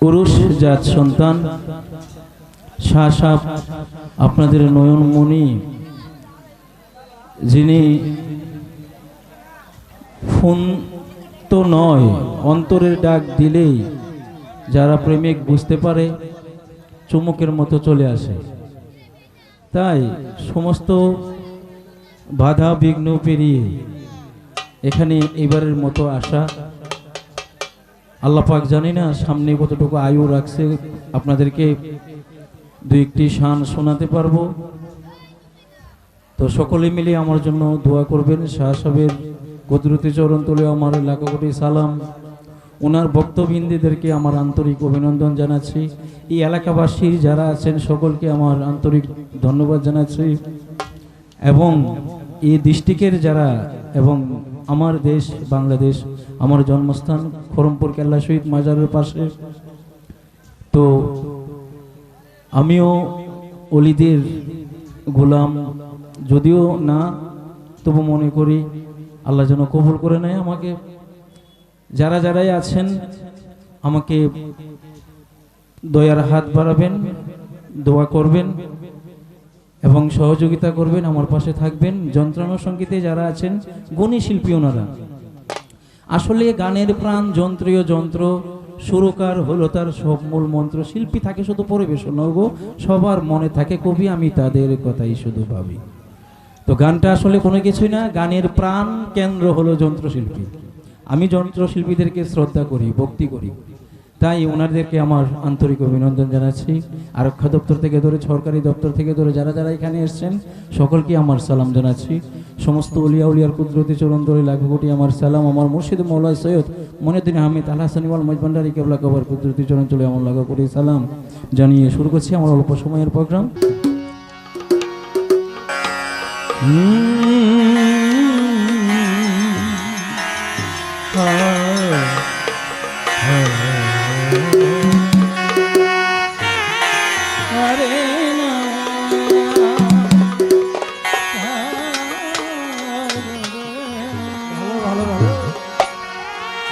পুরুষ জাত সন্তান শাহ সাহ আপনাদের নয়নমণি যিনি ফোন তো নয়, অন্তরের ডাক দিলেই যারা প্রেমিক বুঝতে পারে, চুমুকের মতো চলে আসে। তাই সমস্ত বাধা বিঘ্ন পেরিয়ে এখানে এবারের মতো আসা আল্লাহ পাক জানি না সামনে কতটুকু আয়ু রাখছে। আপনাদেরকে দু একটি শান শোনাতে পারব। তো সকলে মিলে আমার জন্য দোয়া করবেন। শাহ সাহেবের কুদরতি চরণ তুলে আমার লাখো কোটি সালাম। ওনার বক্তবৃন্দীদেরকে আমার আন্তরিক অভিনন্দন জানাচ্ছি। এই এলাকাবাসীর যারা আছেন, সকলকে আমার আন্তরিক ধন্যবাদ জানাচ্ছি। এবং এই ডিস্ট্রিক্টের যারা এবং আমার দেশ বাংলাদেশ, আমার জন্মস্থান খরমপুর কেল্লা শহীদ মাজারের পাশে। তো আমিও অলিদের গোলাম, যদিও না, তবু মনে করি আল্লাহ যেন কবুল করে নেয় আমাকে। যারা যারাই আছেন, আমাকে দয়ার হাত বাড়াবেন, দোয়া করবেন। এবং সহযোগিতা করবেন, আমার পাশে থাকবেন যন্ত্রাংশ সঙ্গীতে যারা আছেন, গুণী শিল্পী ওনারা। আসলে গানের প্রাণ যন্ত্রীয় যন্ত্র, সুরকার হলো তার সব মূল মন্ত্র। শিল্পী থাকে শুধু পরিবেশন গো, সবার মনে থাকে কবি, আমি তাদের কথাই শুধু ভাবি। তো গানটা আসলে কোনো কিছুই না, গানের প্রাণ কেন্দ্র হলো যন্ত্রশিল্পী। আমি যন্ত্রশিল্পীদেরকে শ্রদ্ধা করি, ভক্তি করি। তাই ওনাদেরকে আমার আন্তরিক অভিনন্দন জানাচ্ছি। আরক্ষা দপ্তর থেকে ধরে, সরকারি দপ্তর থেকে ধরে যারা যারা এখানে এসেছেন, সকলকে আমার সালাম জানাচ্ছি। সমস্ত উলিয়া উলিয়ার কুদরতি চরণ ধরে লাখো কোটি আমার সালাম। আমার মুর্শিদ মৌলা সৈয়দ মনিউদ্দিন আহমেদ আল্লাহ সানিওয়াল মজবান্ডারি কেবলা কবর কুদরতি চরণ চলে আমার লাখো কোটি সালাম জানিয়ে শুরু করছি আমার অল্প সময়ের প্রোগ্রাম।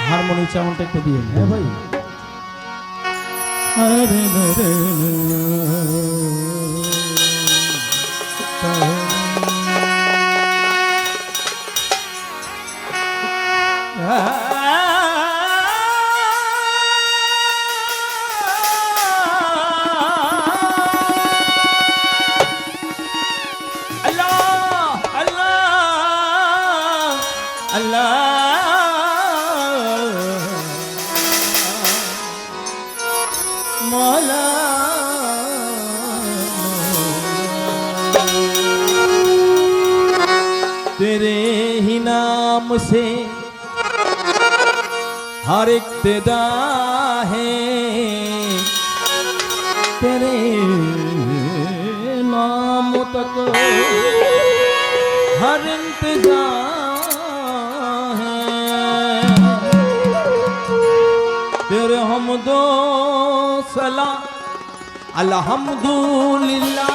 হারমোনি চাউন্ডটা একটু দিয়ে হ্যাঁ ভাই আরে রে রে ही नाम से हर इब्तदा है तेरे नाम तक हर इंतजा है तेरे हम दो सला अल्हम्दुलिल्लाह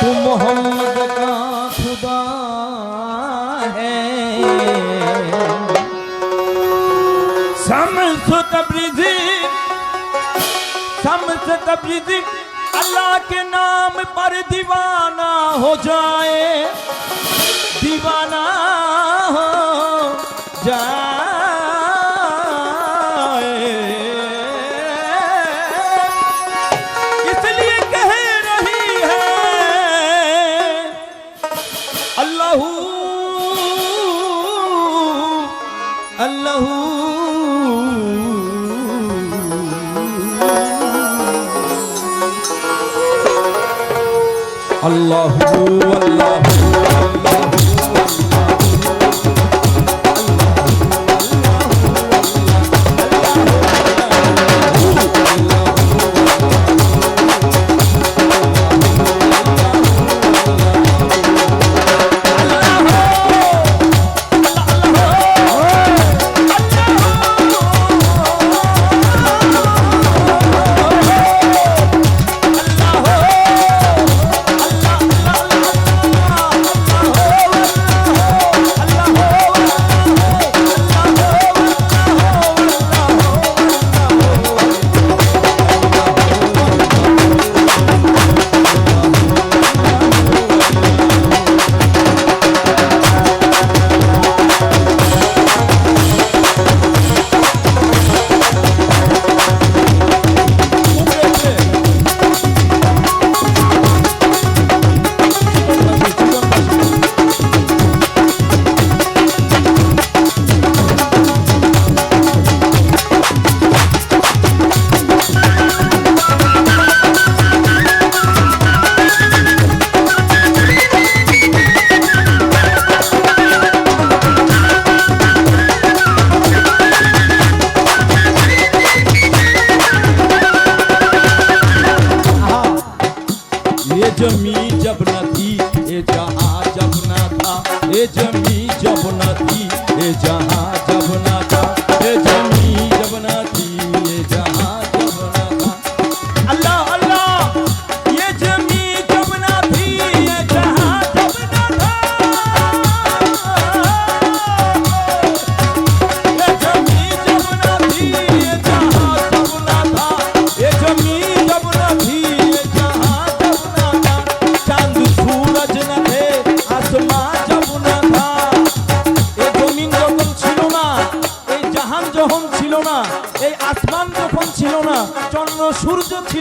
तू मोहम्मद शम्स तब्रिजी अल्लाह के नाम पर दीवाना हो जाए दीवाना हो जाए इसलिए कह रही है अल्लाह अल्लाह আল্লাহ আল্লাহ।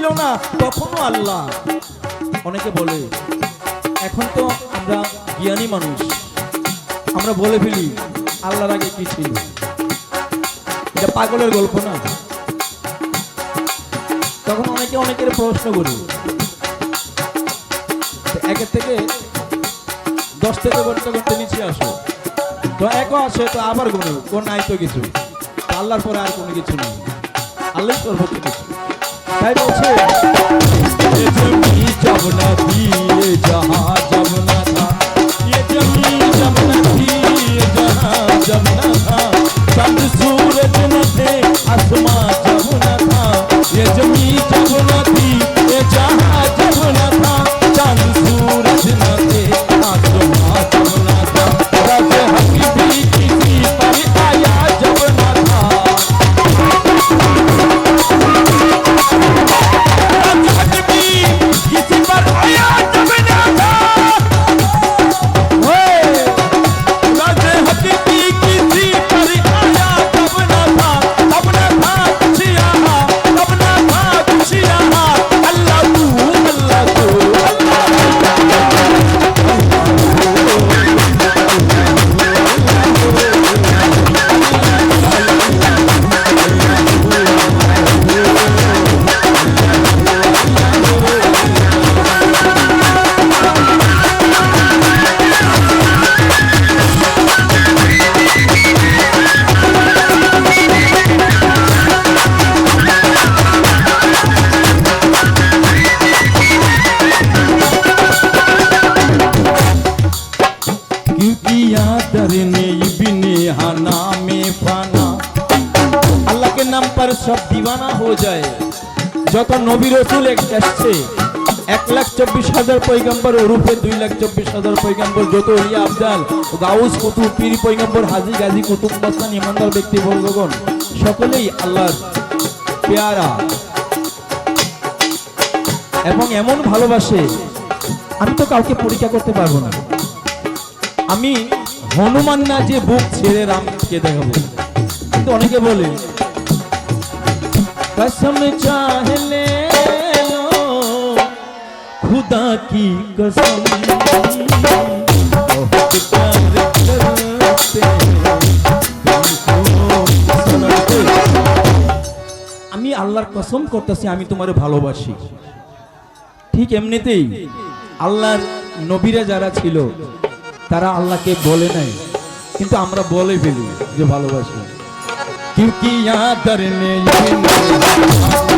ছিল না, তখনও আল্লাহ। অনেকে বলে, এখন তো আমরা জ্ঞানী মানুষ। আমরা বলে ফেলি, আল্লাহর আগে কি ছিল? এটা পাগলের গল্প না? তখন অনেকে অনেকের প্রশ্ন করি। একের থেকে দশ থেকে ঘণ্টা ঘণ্টা নিচে আসো। তো একও আসে, তো আবার গুনো কোন নাই তো কিছু। আল্লাহর পরে আর কোনো কিছু নেই। আল্লাহ সর্বোচ্চ কিছু। 抬头是天生比较好的地 আমার সব দিবানা হয়ে যায়। যত নবী রসুল এসছে, এক লাখ চব্বিশ হাজার পৈগাম্বর ওরূপে দুই লাখ চব্বিশ হাজার পৈগাম্বর যত ইয়া আফজাল, গাউস কুতুব, পীর পৈগাম্বর হাজি গাজী কুতুব, মাস্তান, ইমানদার ব্যক্তি বর্গগণ সকলেই আল্লাহ পেয়ারা। এবং এমন ভালোবাসে, আমি তো কাউকে পরীক্ষা করতে পারব না। আমি হনুমান না যে বুক ছেড়ে রামকে দেখাবো। কিন্তু অনেকে বলে कसम चाह ले लो खुदा की कसम बहुत प्यार करते तुमको सुनाते। আমি আল্লাহর কসম করতেছি আমি তোমার ভালোবাসি ঠিক এমনিতেই আল্লাহর নবীরা যারা ছিল তারা আল্লাহকে বলে নাই কিন্তু আমরা বলে ফেলি যে ভালোবাসি क्योंकि यहाँ डरने पर